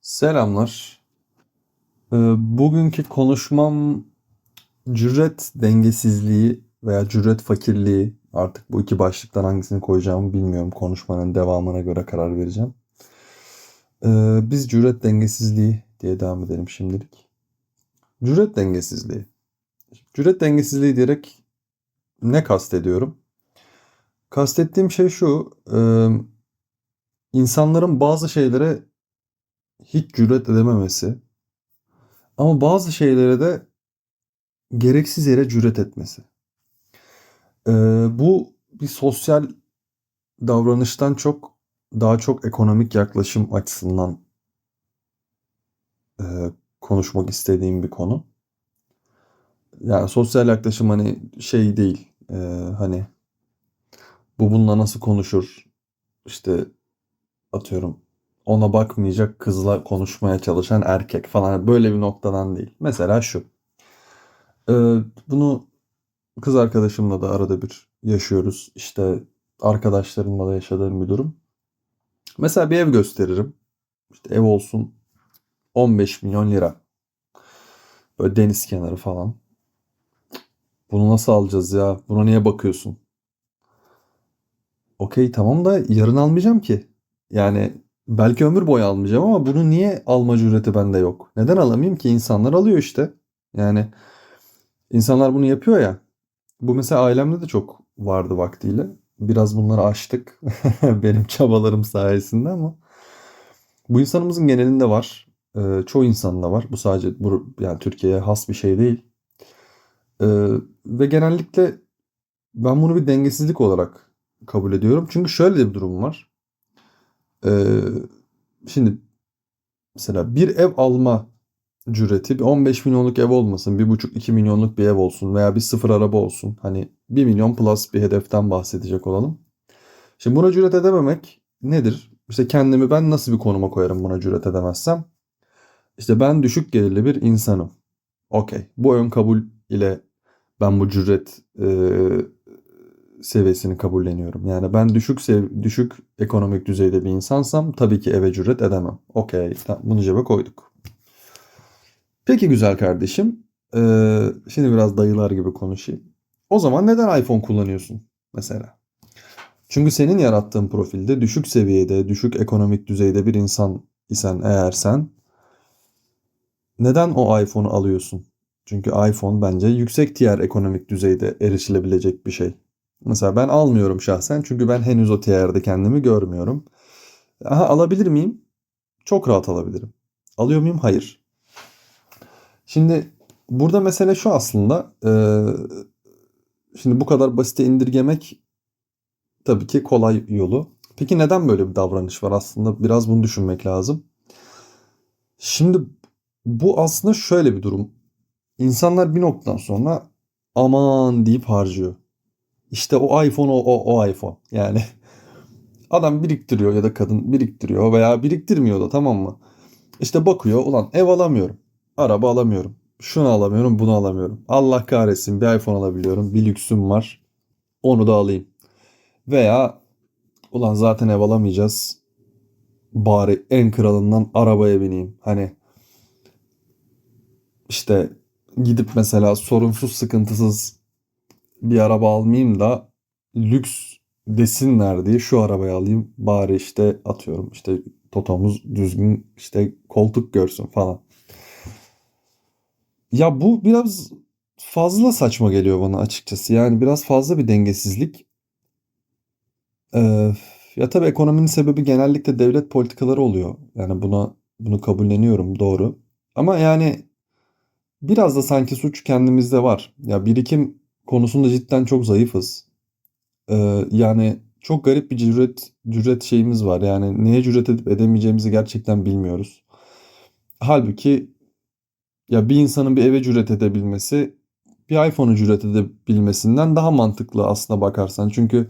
Selamlar. Ee, bugünkü konuşmam cüret dengesizliği veya cüret fakirliği. Artık bu iki başlıktan hangisini koyacağımı bilmiyorum. Konuşmanın devamına göre karar vereceğim. Ee, biz cüret dengesizliği diye devam edelim şimdilik. Cüret dengesizliği. Cüret dengesizliği diyerek ne kastediyorum? Kastettiğim şey şu. e, insanların bazı şeylere hiç cüret edememesi ama bazı şeylere de gereksiz yere cüret etmesi. Ee, bu bir sosyal davranıştan çok daha çok ekonomik yaklaşım açısından e, konuşmak istediğim bir konu. Yani sosyal yaklaşım hani şey değil. e, hani bu bununla nasıl konuşur? İşte atıyorum ona bakmayacak kızla konuşmaya çalışan erkek falan böyle bir noktadan değil. Mesela şu. Ee, bunu kız arkadaşımla da arada bir yaşıyoruz. İşte arkadaşlarımla da yaşadığım bir durum. Mesela bir ev gösteririm. İşte ev olsun 15 milyon lira. Böyle deniz kenarı falan. Bunu nasıl alacağız ya? Buna niye bakıyorsun? Okey tamam da yarın almayacağım ki. Yani belki ömür boyu almayacağım ama bunu niye alma cüreti bende yok? Neden alamayayım ki? İnsanlar alıyor işte. Yani insanlar bunu yapıyor ya. Bu mesela ailemde de çok vardı vaktiyle. Biraz bunları aştık. Benim çabalarım sayesinde ama bu insanımızın genelinde var. Ee, çoğu insanda var. Bu sadece bu, yani Türkiye'ye has bir şey değil. Ee, ve genellikle ben bunu bir dengesizlik olarak kabul ediyorum. Çünkü şöyle de bir durum var. Ee, şimdi mesela bir ev alma cüreti bir 15 milyonluk ev olmasın, 1,5-2 milyonluk bir ev olsun veya bir sıfır araba olsun. Hani 1 milyon plus bir hedeften bahsedecek olalım. Şimdi buna cüret edememek nedir? İşte kendimi ben nasıl bir konuma koyarım buna cüret edemezsem? İşte ben düşük gelirli bir insanım. Okey. Bu ön kabul ile ben bu cüret e, seviyesini kabulleniyorum. Yani ben düşük sev düşük ekonomik düzeyde bir insansam tabii ki eve cüret edemem. Okey. Bunu cebe koyduk. Peki güzel kardeşim. e, şimdi biraz dayılar gibi konuşayım. O zaman neden iPhone kullanıyorsun mesela? Çünkü senin yarattığın profilde düşük seviyede, düşük ekonomik düzeyde bir insan isen eğer sen neden o iPhone'u alıyorsun? Çünkü iPhone bence yüksek tier ekonomik düzeyde erişilebilecek bir şey. Mesela ben almıyorum şahsen çünkü ben henüz o tier'de kendimi görmüyorum. Aha alabilir miyim? Çok rahat alabilirim. Alıyor muyum? Hayır. Şimdi burada mesele şu aslında. şimdi bu kadar basite indirgemek tabii ki kolay yolu. Peki neden böyle bir davranış var aslında? Biraz bunu düşünmek lazım. Şimdi bu aslında şöyle bir durum. İnsanlar bir noktadan sonra aman deyip harcıyor. İşte o iPhone o, o, o iPhone. Yani adam biriktiriyor ya da kadın biriktiriyor veya biriktirmiyor da tamam mı? İşte bakıyor ulan ev alamıyorum. Araba alamıyorum. Şunu alamıyorum bunu alamıyorum. Allah kahretsin bir iPhone alabiliyorum. Bir lüksüm var. Onu da alayım. Veya ulan zaten ev alamayacağız. Bari en kralından arabaya bineyim. Hani işte gidip mesela sorunsuz sıkıntısız bir araba almayayım da lüks desinler diye şu arabayı alayım. Bari işte atıyorum işte Toto'muz düzgün işte koltuk görsün falan. Ya bu biraz fazla saçma geliyor bana açıkçası. Yani biraz fazla bir dengesizlik. Ee, ya tabii ekonominin sebebi genellikle devlet politikaları oluyor. Yani buna bunu kabulleniyorum doğru. Ama yani biraz da sanki suç kendimizde var. Ya birikim konusunda cidden çok zayıfız. Ee, yani çok garip bir cüret cüret şeyimiz var. Yani neye cüret edip edemeyeceğimizi gerçekten bilmiyoruz. Halbuki ya bir insanın bir eve cüret edebilmesi bir iPhone'u cüret edebilmesinden daha mantıklı aslına bakarsan. Çünkü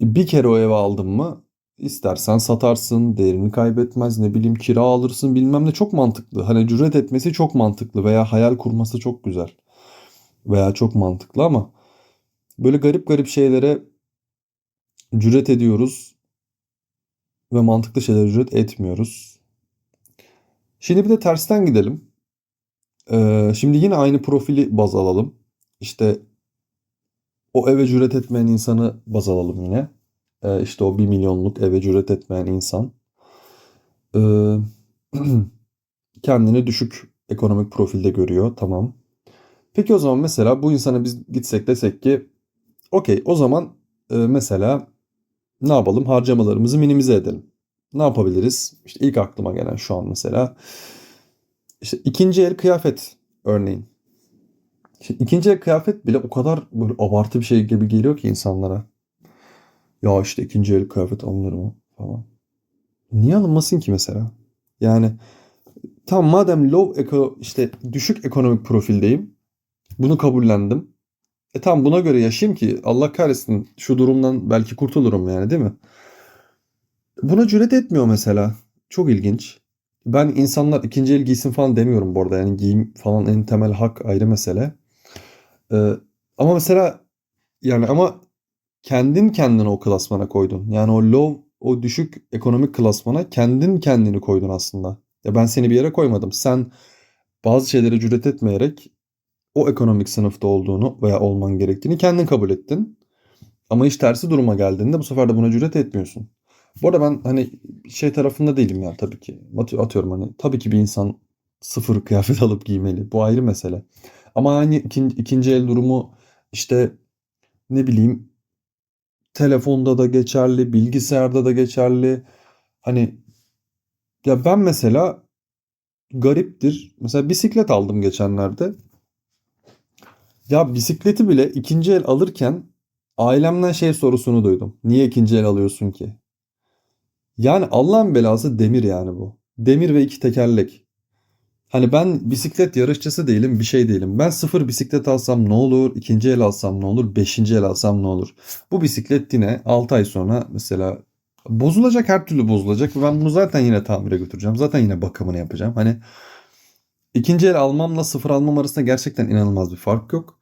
bir kere o evi aldın mı istersen satarsın, değerini kaybetmez, ne bileyim kira alırsın bilmem ne çok mantıklı. Hani cüret etmesi çok mantıklı veya hayal kurması çok güzel veya çok mantıklı ama böyle garip garip şeylere cüret ediyoruz ve mantıklı şeylere cüret etmiyoruz. Şimdi bir de tersten gidelim. Ee, şimdi yine aynı profili baz alalım. İşte o eve cüret etmeyen insanı baz alalım yine. Ee, işte o bir milyonluk eve cüret etmeyen insan. Ee, kendini düşük ekonomik profilde görüyor. Tamam. Peki o zaman mesela bu insana biz gitsek desek ki okey o zaman e, mesela ne yapalım? Harcamalarımızı minimize edelim. Ne yapabiliriz? İşte ilk aklıma gelen şu an mesela işte ikinci el kıyafet örneğin. Şimdi ikinci el kıyafet bile o kadar böyle abartı bir şey gibi geliyor ki insanlara. Ya işte ikinci el kıyafet alınır mı falan. Niye alınmasın ki mesela? Yani tam madem low eko işte düşük ekonomik profildeyim. Bunu kabullendim. E tamam buna göre yaşayayım ki Allah kahretsin şu durumdan belki kurtulurum yani değil mi? Buna cüret etmiyor mesela. Çok ilginç. Ben insanlar ikinci el giysin falan demiyorum bu arada. Yani giyim falan en temel hak ayrı mesele. Ee, ama mesela yani ama kendin kendini o klasmana koydun. Yani o low, o düşük ekonomik klasmana kendin kendini koydun aslında. Ya ben seni bir yere koymadım. Sen bazı şeylere cüret etmeyerek o ekonomik sınıfta olduğunu veya olman gerektiğini kendin kabul ettin. Ama iş tersi duruma geldiğinde bu sefer de buna cüret etmiyorsun. Bu arada ben hani şey tarafında değilim ya tabii ki. Atıyorum hani tabii ki bir insan sıfır kıyafet alıp giymeli. Bu ayrı mesele. Ama hani ikinci, ikinci el durumu işte ne bileyim telefonda da geçerli, bilgisayarda da geçerli. Hani ya ben mesela gariptir. Mesela bisiklet aldım geçenlerde. Ya bisikleti bile ikinci el alırken ailemden şey sorusunu duydum. Niye ikinci el alıyorsun ki? Yani Allah'ın belası demir yani bu. Demir ve iki tekerlek. Hani ben bisiklet yarışçısı değilim, bir şey değilim. Ben sıfır bisiklet alsam ne olur, ikinci el alsam ne olur, beşinci el alsam ne olur? Bu bisiklet yine 6 ay sonra mesela bozulacak, her türlü bozulacak ben bunu zaten yine tamire götüreceğim. Zaten yine bakımını yapacağım. Hani ikinci el almamla sıfır almam arasında gerçekten inanılmaz bir fark yok.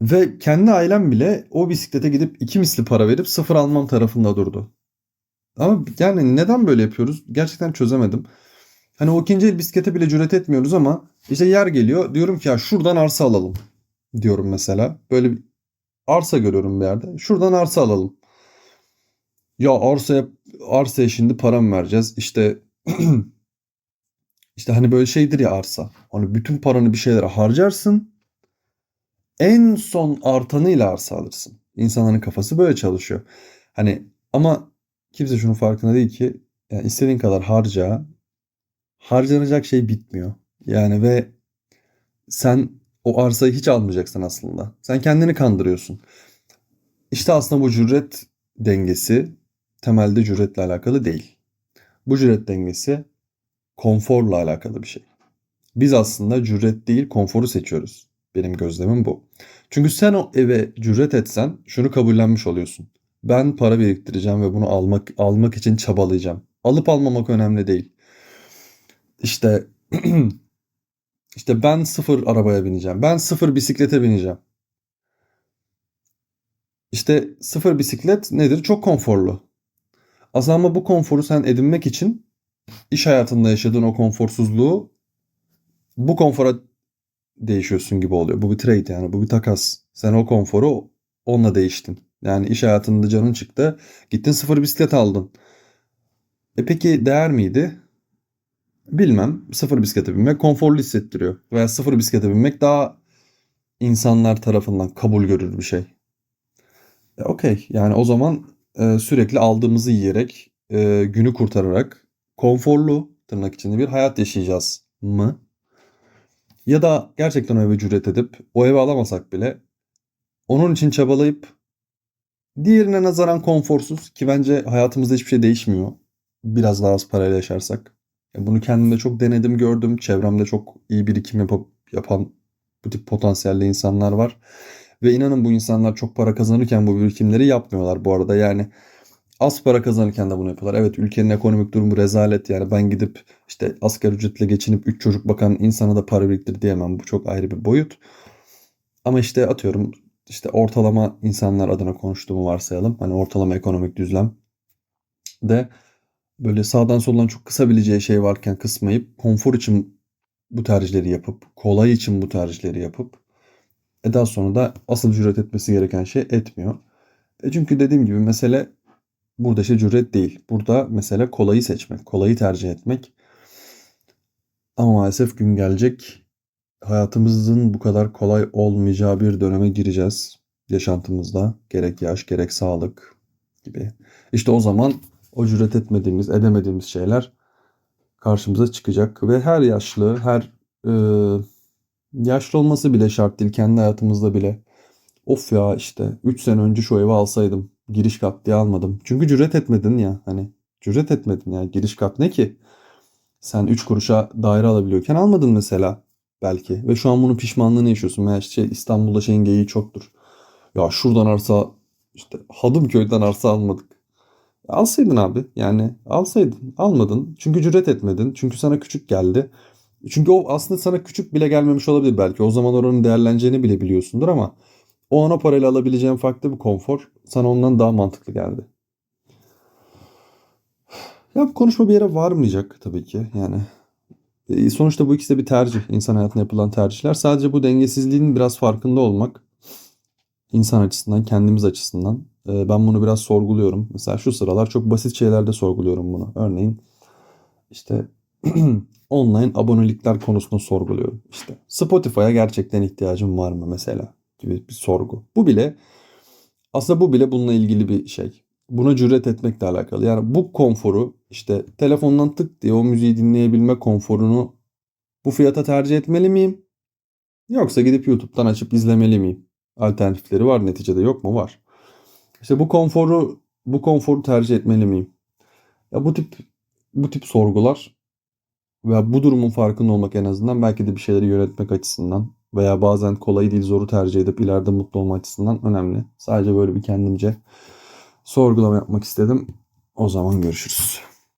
Ve kendi ailem bile o bisiklete gidip iki misli para verip sıfır almam tarafında durdu. Ama yani neden böyle yapıyoruz? Gerçekten çözemedim. Hani o ikinci el bisiklete bile cüret etmiyoruz ama işte yer geliyor. Diyorum ki ya şuradan arsa alalım diyorum mesela. Böyle bir arsa görüyorum bir yerde. Şuradan arsa alalım. Ya arsaya arsaya şimdi para mı vereceğiz? İşte işte hani böyle şeydir ya arsa. Hani bütün paranı bir şeylere harcarsın. En son artanıyla arsa alırsın. İnsanların kafası böyle çalışıyor. Hani ama kimse şunun farkında değil ki yani istediğin kadar harca harcanacak şey bitmiyor. Yani ve sen o arsayı hiç almayacaksın aslında. Sen kendini kandırıyorsun. İşte aslında bu cüret dengesi temelde cüretle alakalı değil. Bu cüret dengesi konforla alakalı bir şey. Biz aslında cüret değil konforu seçiyoruz. Benim gözlemim bu. Çünkü sen o eve cüret etsen şunu kabullenmiş oluyorsun. Ben para biriktireceğim ve bunu almak almak için çabalayacağım. Alıp almamak önemli değil. İşte işte ben sıfır arabaya bineceğim. Ben sıfır bisiklete bineceğim. İşte sıfır bisiklet nedir? Çok konforlu. Aslında ama bu konforu sen edinmek için iş hayatında yaşadığın o konforsuzluğu bu konfora değişiyorsun gibi oluyor. Bu bir trade yani bu bir takas. Sen o konforu onunla değiştin. Yani iş hayatında canın çıktı. Gittin sıfır bisiklet aldın. E peki değer miydi? Bilmem. Sıfır bisiklete binmek konforlu hissettiriyor. Veya sıfır bisiklete binmek daha insanlar tarafından kabul görür bir şey. E, Okey. Yani o zaman e, sürekli aldığımızı yiyerek, e, günü kurtararak konforlu tırnak içinde bir hayat yaşayacağız mı? Ya da gerçekten o eve cüret edip o evi alamasak bile onun için çabalayıp diğerine nazaran konforsuz ki bence hayatımızda hiçbir şey değişmiyor. Biraz daha az parayla yaşarsak. Ya Bunu kendimde çok denedim, gördüm. Çevremde çok iyi birikim yapıp, yapan bu tip potansiyelli insanlar var. Ve inanın bu insanlar çok para kazanırken bu birikimleri yapmıyorlar bu arada. Yani az para kazanırken de bunu yapıyorlar. Evet ülkenin ekonomik durumu rezalet yani ben gidip işte asgari ücretle geçinip 3 çocuk bakan insana da para biriktir diyemem. Bu çok ayrı bir boyut. Ama işte atıyorum işte ortalama insanlar adına konuştuğumu varsayalım. Hani ortalama ekonomik düzlem de böyle sağdan soldan çok kısabileceği şey varken kısmayıp konfor için bu tercihleri yapıp kolay için bu tercihleri yapıp e daha sonra da asıl cüret etmesi gereken şey etmiyor. E çünkü dediğim gibi mesele burada işte cüret değil. Burada mesele kolayı seçmek, kolayı tercih etmek. Ama maalesef gün gelecek hayatımızın bu kadar kolay olmayacağı bir döneme gireceğiz yaşantımızda. Gerek yaş, gerek sağlık gibi. İşte o zaman o cüret etmediğimiz, edemediğimiz şeyler karşımıza çıkacak ve her yaşlı, her e, yaşlı olması bile şart değil kendi hayatımızda bile. Of ya işte 3 sene önce şu evi alsaydım, giriş kat diye almadım. Çünkü cüret etmedin ya hani cüret etmedin ya giriş kat ne ki? Sen 3 kuruşa daire alabiliyorken almadın mesela belki ve şu an bunun pişmanlığını yaşıyorsun. Veya işte İstanbul'da şeyin geyiği çoktur. Ya şuradan arsa işte Hadımköy'den arsa almadık. Alsaydın abi yani alsaydın almadın çünkü cüret etmedin çünkü sana küçük geldi. Çünkü o aslında sana küçük bile gelmemiş olabilir belki o zaman oranın değerleneceğini bile biliyorsundur ama o an o parayla alabileceğin farklı bir konfor sana ondan daha mantıklı geldi. Ya bu konuşma bir yere varmayacak tabii ki yani. E, Sonuçta bu ikisi de bir tercih. İnsan hayatında yapılan tercihler. Sadece bu dengesizliğin biraz farkında olmak insan açısından, kendimiz açısından. e, Ben bunu biraz sorguluyorum. Mesela şu sıralar çok basit şeylerde sorguluyorum bunu. Örneğin işte online abonelikler konusunda sorguluyorum. İşte Spotify'a gerçekten ihtiyacım var mı mesela gibi bir sorgu. Bu bile aslında bu bile bununla ilgili bir şey. Buna cüret etmekle alakalı. Yani bu konforu işte telefondan tık diye o müziği dinleyebilme konforunu bu fiyata tercih etmeli miyim? Yoksa gidip YouTube'dan açıp izlemeli miyim? Alternatifleri var neticede yok mu? Var. İşte bu konforu bu konforu tercih etmeli miyim? Ya bu tip bu tip sorgular ve bu durumun farkında olmak en azından belki de bir şeyleri yönetmek açısından veya bazen kolay değil zoru tercih edip ileride mutlu olma açısından önemli. Sadece böyle bir kendimce sorgulama yapmak istedim. O zaman görüşürüz.